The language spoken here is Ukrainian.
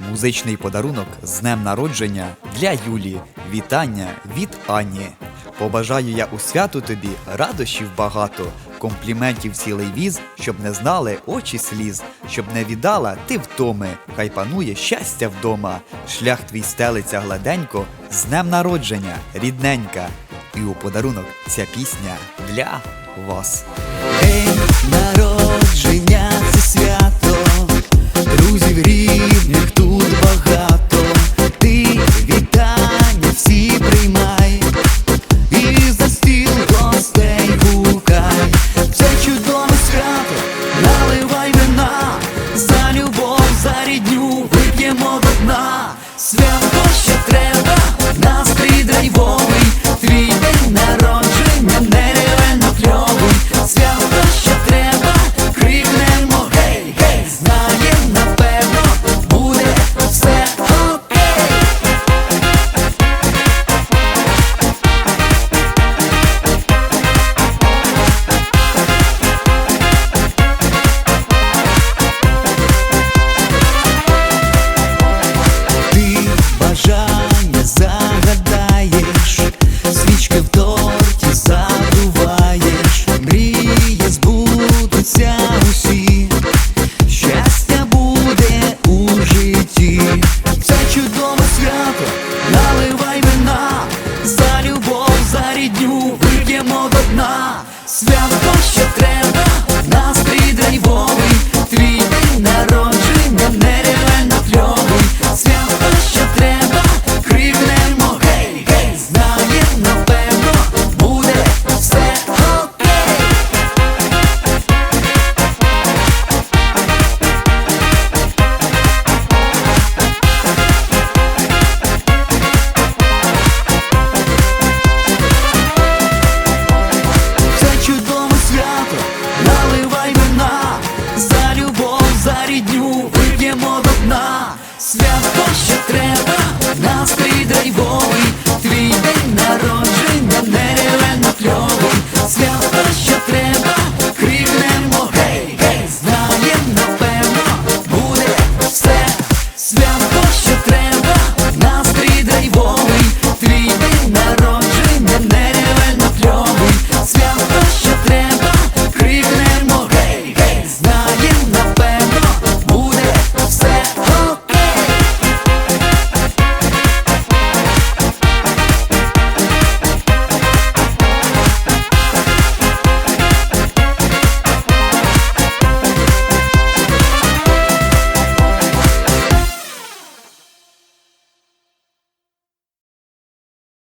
Музичний подарунок з днем народження для Юлі. Вітання від Ані. Побажаю я у святу тобі радощів багато, компліментів цілий віз, щоб не знали очі сліз, щоб не віддала ти втоми, хай панує щастя вдома. Шлях твій стелиться гладенько, з днем народження, рідненька. І у подарунок ця пісня для вас. День народження це свято, друзів Свято ще треба, настрій драйвовий, свято, наливай вина, за любов, за рідню вип'ємо до дна. Свято що треба, Свято ще треба,